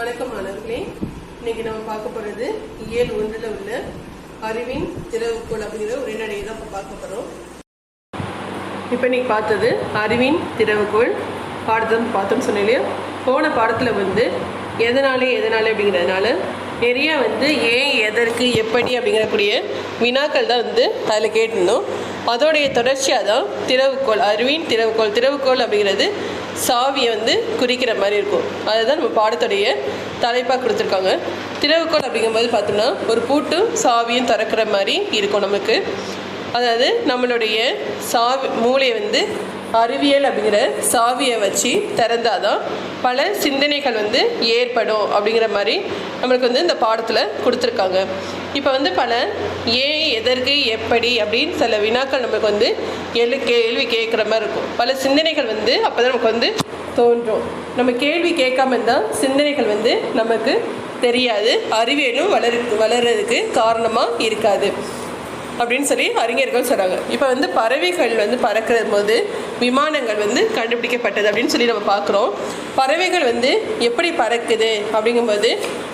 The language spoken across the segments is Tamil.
வணக்கம் மாணவர்களே இன்னைக்கு நம்ம பார்க்க போறது இயல் ஒன்றுல உள்ள அறிவின் திறவுகோள் அப்படிங்கிற உரைநடையை தான் இப்போ பார்க்க போறோம். இப்போ இன்னைக்கு பார்த்தது அறிவின் திறவுகோள். பாடத்தை பார்த்தோம்னு சொன்னேன் இல்லையா? போன பாடத்தில் வந்து எதனாலே எதனாலே அப்படிங்கிறதுனால நிறைய வந்து ஏன் எதற்கு எப்படி அப்படிங்கிறக்கூடிய வினாக்கள் தான் வந்து அதில் கேட்டிருந்தோம். அதோடைய தொடர்ச்சியாக தான் திறவுகோள் அறிவின் திறவுகோள் திறவுகோள் அப்படிங்கிறது சாவியை வந்து குறிக்கிற மாதிரி இருக்கும். அதுதான் நம்ம பாடத்துடைய தலைப்பாக கொடுத்துருக்காங்க. திறவுகோல் அப்படிங்கும்போது பார்த்தோம்னா ஒரு பூட்டும் சாவியும் திறக்கிற மாதிரி இருக்கும் நமக்கு. அதாவது நம்மளுடைய சாவி மூளையை வந்து அறிவியல் அப்படிங்கிற சாவியை வச்சு திறந்தாதான் பல சிந்தனைகள் வந்து ஏற்படும் அப்படிங்கிற மாதிரி நம்மளுக்கு வந்து இந்த பாடத்தில் கொடுத்துருக்காங்க. இப்போ வந்து பல ஏன் எதற்கு எப்படி அப்படின்னு சில வினாக்கள் நமக்கு வந்து எழு கேள்வி கேட்குற மாதிரி இருக்கும். பல சிந்தனைகள் வந்து அப்போ தான் நமக்கு வந்து தோன்றும். நம்ம கேள்வி கேட்காம இருந்தால் சிந்தனைகள் வந்து நமக்கு தெரியாது. அறிவியலும் வளரு வளர்றதுக்கு காரணமாக இருக்காது. அப்படின்னு சொல்லி அறிஞர்கள் சொல்கிறாங்க இப்போ வந்து பறவைகள் வந்து பறக்கிற போது விமானங்கள் வந்து கண்டுபிடிக்கப்பட்டது அப்படின்னு சொல்லி நம்ம பார்க்குறோம். பறவைகள் வந்து எப்படி பறக்குது அப்படிங்கும்போது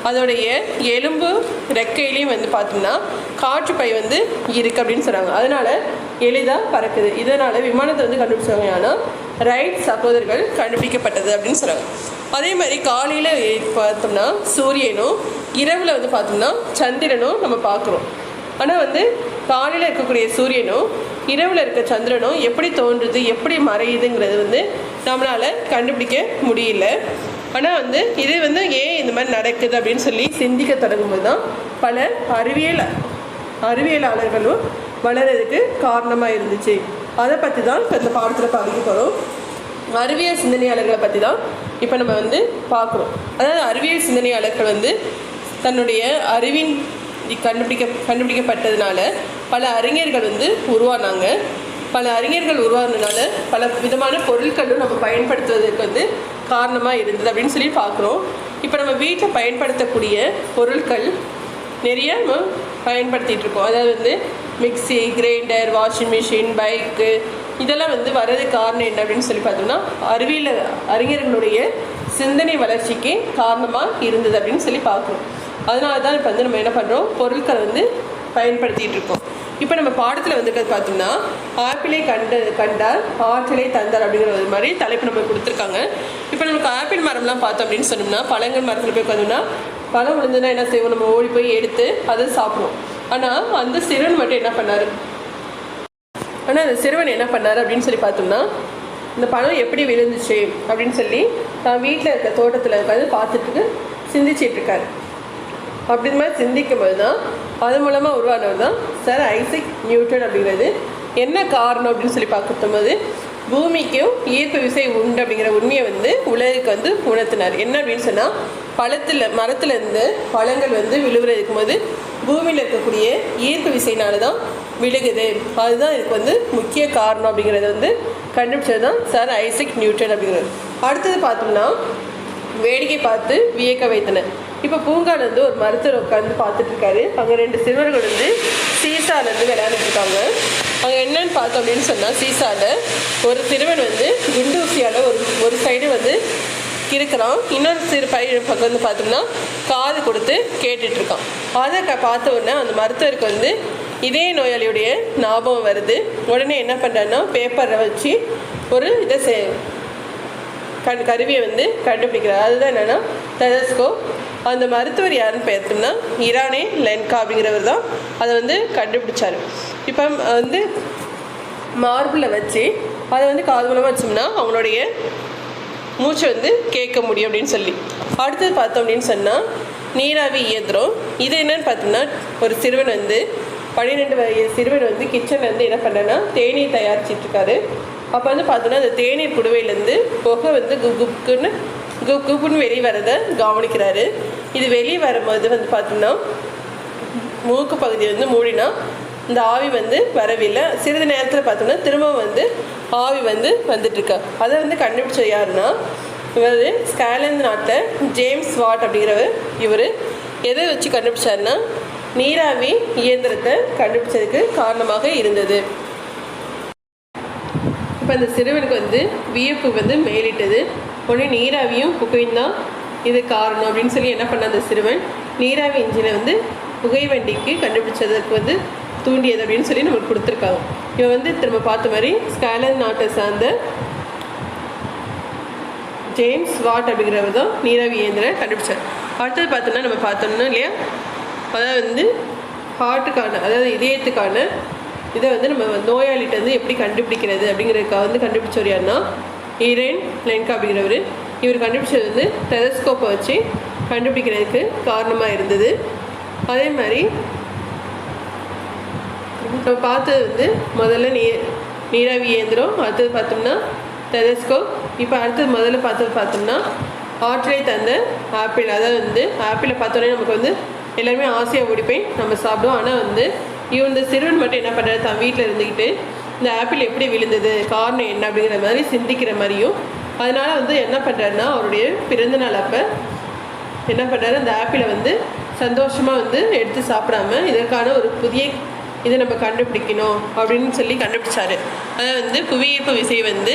அதோடைய எலும்பு ரெக்கையிலையும் வந்து பார்த்தோம்னா காற்றுப்பை வந்து இருக்குது அப்படின்னு சொல்கிறாங்க அதனால் எளிதாக பறக்குது. இதனால் விமானத்தை வந்து கண்டுபிடிச்சாங்க ஆனால் ரைட் சகோதரர்கள் கண்டுபிடிக்கப்பட்டது அப்படின்னு சொல்கிறாங்க அதே மாதிரி காலையில் பார்த்தோம்னா சூரியனும் இரவில் வந்து பார்த்தோம்னா சந்திரனும் நம்ம பார்க்குறோம். ஆனால் வந்து காலையில் இருக்கக்கூடிய சூரியனும் இரவில் இருக்க சந்திரனும் எப்படி தோன்றுது எப்படி மறையுதுங்கிறது வந்து நம்மளால் கண்டுபிடிக்க முடியல. ஆனால் வந்து இது வந்து ஏன் இந்த மாதிரி நடக்குது அப்படின்னு சொல்லி சிந்திக்க தொடங்கும்போது தான் பல அறிவியல் அறிவியலாளர்களும் வளர்றதுக்கு காரணமாக இருந்துச்சு. அதை பற்றி தான் இப்போ இந்த பாடத்தில் பார்க்க போகிறோம் அறிவியல் சிந்தனையாளர்களை பற்றி தான் இப்போ நம்ம வந்து பார்க்குறோம். அதாவது அறிவியல் சிந்தனையாளர்கள் வந்து தன்னுடைய அறிவின் கண்டுபிடிக்க கண்டுபிடிக்கப்பட்டதுனால பல அறிஞர்கள் வந்து உருவானாங்க. பல அறிஞர்கள் உருவானதுனால பல விதமான பொருட்களும் நம்ம பயன்படுத்துவதற்கு வந்து காரணமாக இருந்தது அப்படின்னு சொல்லி பார்க்குறோம். இப்போ நம்ம வீட்டில் பயன்படுத்தக்கூடிய பொருட்கள் நிறைய நம்ம பயன்படுத்திகிட்டு இருக்கோம். அதாவது வந்து mixie grinder washing machine bike இதெல்லாம் வந்து வர்றதுக்கு காரணம் என்ன அப்படின்னு சொல்லி பார்த்தோம்னா அறிவியல் அறிஞர்களுடைய சிந்தனை வளர்ச்சிக்கு காரணமாக இருந்தது அப்படின்னு சொல்லி பார்க்குறோம். அதனால தான் இப்போ வந்து நம்ம என்ன பண்ணுறோம் பொருட்களை வந்து பயன்படுத்திகிட்டு இருக்கோம். இப்போ நம்ம பாடத்தில் வந்துட்டு பார்த்தோம்னா ஆப்பிளை கண்டு கண்டால் ஆற்றலை தந்தார் அப்படிங்கிற ஒரு மாதிரி தலைப்பு நம்ம கொடுத்துருக்காங்க. இப்போ நமக்கு ஆப்பிள் மரம்லாம் பார்த்தோம் அப்படின்னு சொன்னோம்னா பழங்கள் மரத்தில் போய் பார்த்தோம்னா பழம் விழுந்துன்னா என்ன செய்வோம்? நம்ம ஓடி போய் எடுத்து அதை சாப்பிடுவோம். ஆனால் அந்த சிறுவன் மட்டும் என்ன பண்ணார்? ஆனால் அந்த சிறுவன் என்ன பண்ணார் அப்படின்னு சொல்லி பார்த்தோம்னா இந்த பழம் எப்படி விழுந்துச்சு அப்படின்னு சொல்லி தான் வீட்டில் இருக்க தோட்டத்தில் இருக்காது பார்த்துட்டு சிந்திச்சிட்டு இருக்காரு. அப்படின்னு மாதிரி சிந்திக்கும் போது தான் அது மூலமாக உருவானவர் தான் சார் ஐசக் நியூட்டன் அப்படிங்கிறது. என்ன காரணம் அப்படின்னு சொல்லி பார்க்கும்போது பூமிக்கும் ஈர்ப்பு விசை உண்டு அப்படிங்கிற உண்மையை வந்து உலகுக்கு வந்து உணர்த்தினார். என்ன அப்படின்னு சொன்னால் பழத்தில் மரத்துலேருந்து பழங்கள் வந்து விழுவுறதுக்கு போது பூமியில் இருக்கக்கூடிய ஈர்ப்பு விசையினால தான் விழுகுது. அதுதான் இதுக்கு வந்து முக்கிய காரணம் அப்படிங்கிறத வந்து கண்டுபிடிச்சது தான் சார் ஐசக் நியூட்டன் அப்படிங்கிறது அடுத்தது பார்த்தோம்னா வேடிக்கை பார்த்து வியக்க வைத்தனர். இப்போ பூங்கால வந்து ஒரு மருத்துவர் உட்காந்து பார்த்துட்டு இருக்காரு. அங்கே ரெண்டு சிறுவர்கள் வந்து சீசால இருந்து விளையாண்டுட்டு இருக்காங்க. அங்கே என்னன்னு பார்த்தோம் அப்படின்னு சொன்னால் சீசால ஒரு சிறுவன் வந்து குண்டூசியால் ஒரு ஒரு சைடு வந்து இருக்கிறான். இன்னொரு சிறு பையன் பக்கம் வந்து பார்த்தோம்னா காது கொடுத்து கேட்டுட்ருக்கான் அதை க பார்த்த உடனே அந்த மருத்துவருக்கு வந்து இதே நோயாளியுடைய ஞாபகம் வருது. உடனே என்ன பண்ணுறாருன்னா பேப்பரை வச்சு ஒரு இதை செ கண் கருவியை வந்து கண்டுபிடிக்கிறார். அதுதான் என்னென்னா டெலஸ்கோப் அந்த மருத்துவர் யாருன்னு பார்த்தோம்னா இரானே லென்கா அப்படிங்கிறவர் தான். அதை வந்து கண்டுபிடிச்சார். இப்போ வந்து மார்பிளை வச்சு அதை வந்து காது மூலமாக வச்சோம்னா அவங்களுடைய மூச்சை வந்து கேட்க முடியும் அப்படின்னு சொல்லி. அடுத்தது பார்த்தோம் அப்படின்னு சொன்னால் நீராவி இயந்திரம். இது என்னன்னு பார்த்தோம்னா ஒரு சிறுவன் வந்து பன்னிரெண்டு வயது சிறுவன் வந்து கிச்சனில் வந்து என்ன பண்ணேன்னா தேநீர் தயாரிச்சிட்டு இருக்காரு. அப்போ வந்து பார்த்தோன்னா அந்த தேநீர் குடுவையிலேருந்து புகை வந்து குப் குப்புன்னு குப் குப்புன்னு வெளியே வரதை கவனிக்கிறாரு. இது வெளியே வரும்போது வந்து பார்த்தோம்னா மூக்கு பகுதி வந்து மூடினா இந்த ஆவி வந்து வரவில்லை. சிறிது நேரத்தில் பார்த்தோம்னா திரும்ப வந்து ஆவி வந்து வந்துட்டுருக்கா. அதை வந்து கண்டுபிடிச்ச யாருன்னா இவர் ஸ்காலந்து நாட்டில் ஜேம்ஸ் வாட் அப்படிங்கிறவர். இவர் எதை வச்சு கண்டுபிடிச்சாருன்னா நீராவி இயந்திரத்தை கண்டுபிடிச்சதுக்கு காரணமாக இருந்தது. இப்போ அந்த சிறுவனுக்கு வந்து வியப்பு வந்து மேலிட்டது. ஒன்று நீராவியும் புகையும் தான் இது காரணம் அப்படின்னு சொல்லி என்ன பண்ண அந்த சிறுவன் நீராவி இன்ஜினை வந்து புகை வண்டிக்கு கண்டுபிடிச்சதுக்கு வந்து தூண்டியது அப்படின்னு சொல்லி நமக்கு கொடுத்துருக்காங்க. இவன் வந்து திரும்ப பார்த்த மாதிரி ஸ்காலன் நாட்டை சார்ந்த ஜேம்ஸ் வாட் அப்படிங்கிறவர் தான் நீராவி இயந்திரம் கண்டுபிடிச்சார். அடுத்தது பார்த்தோம்னா நம்ம பார்த்தோம்னா இல்லையா? அதாவது வந்து ஹார்ட்டுக்கான அதாவது இதயத்துக்கான இதை வந்து நம்ம நோயாளிகிட்ட வந்து எப்படி கண்டுபிடிக்கிறது அப்படிங்கிறதுக்காக வந்து கண்டுபிடிச்சவர் யாருன்னா ஈரேன் லென்கா அப்படிங்கிறவர். இவர் கண்டுபிடிச்சது வந்து டெலஸ்கோப்பை வச்சு கண்டுபிடிக்கிறதுக்கு காரணமாக இருந்தது. அதே மாதிரி நம்ம பார்த்தது வந்து முதல்ல நீ நீராவி இயந்திரம் அடுத்தது பார்த்தோம்னா டெலஸ்கோப் இப்போ அடுத்தது முதல்ல பார்த்தது பார்த்தோம்னா ஆற்றலை தந்த ஆப்பிள். அதாவது வந்து ஆப்பிளை பார்த்தோன்னே நமக்கு வந்து எல்லாருமே ஆசையாக ஓடிப்பேன் நம்ம சாப்பிடுவோம். ஆனால் வந்து இவன் இந்த சிறுவன் மட்டும் என்ன பண்ணுறாரு தான் வீட்டில் இருந்துக்கிட்டு இந்த ஆப்பிள் எப்படி விழுந்தது? காரணம் என்ன? அப்படிங்கிற மாதிரி சிந்திக்கிற மாதிரியும் அதனால் வந்து என்ன பண்ணுறாருன்னா அவருடைய பிறந்தநாள் அப்போ என்ன பண்ணுறாரு அந்த ஆப்பிளை வந்து சந்தோஷமாக வந்து எடுத்து சாப்பிடாம இதற்கான ஒரு புதிய இதை நம்ம கண்டுபிடிக்கணும் அப்படின்னு சொல்லி கண்டுபிடிச்சாரு. அதாவது வந்து புவியீர்ப்பு விசை வந்து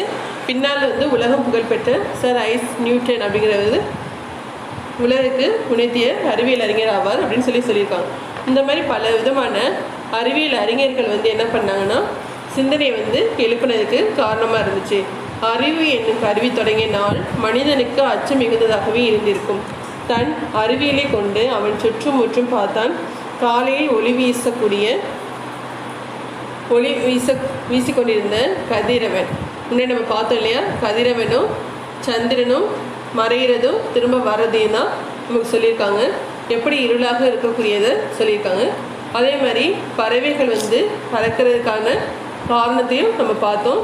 பின்னால் வந்து உலகம் புகழ்பெற்ற சார் ஐஸ் நியூட்டன் அப்படிங்கிறது உலகுக்கு உணர்த்திய அறிவியல் அறிஞர் ஆவார் அப்படின்னு சொல்லி சொல்லியிருக்காங்க. இந்த மாதிரி பல விதமான அறிவியல் அறிஞர்கள் வந்து என்ன பண்ணாங்கன்னா சிந்தனையை வந்து எழுப்புனதுக்கு காரணமாக இருந்துச்சு. அறிவு என்னும் கருவி தொடங்கிய நாள் மனிதனுக்கு அச்சம் மிகுந்ததாகவே இருந்திருக்கும். தன் அறிவியலை கொண்டு அவன் சுற்றும் முற்றும் பார்த்தான். காலையில் ஒளி வீசக்கூடிய ஒளி வீச வீசிக்கொண்டிருந்த கதிரவன். முன்னே நம்ம பார்த்தோம் இல்லையா? கதிரவனும் சந்திரனும் மறைகிறதும் திரும்ப வரதையும் தான் நமக்கு சொல்லியிருக்காங்க. எப்படி இருளாக இருக்கக்கூடியதை சொல்லியிருக்காங்க. அதே மாதிரி பறவைகள் வந்து பறக்கிறதுக்கான காரணத்தையும் நம்ம பார்த்தோம்.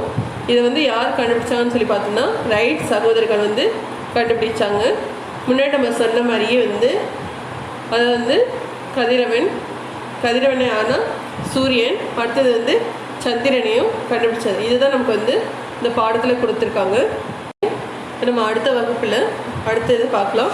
இதை வந்து யார் கண்டுபிடிச்சாங்கன்னு சொல்லி பார்த்தோம்னா ரைட் சகோதரர்கள் வந்து கண்டுபிடிச்சாங்க. முன்னாடி நம்ம சொன்ன மாதிரியே வந்து அதை வந்து கதிரவன் கதிரவனை ஆனால் சூரியன் அடுத்தது வந்து சந்திரனையும் கண்டுபிடிச்சது இதுதான் நமக்கு வந்து இந்த பாடத்தில் கொடுத்துருக்காங்க. நம்ம அடுத்த வகுப்பில் அடுத்தது பார்க்கலாம்.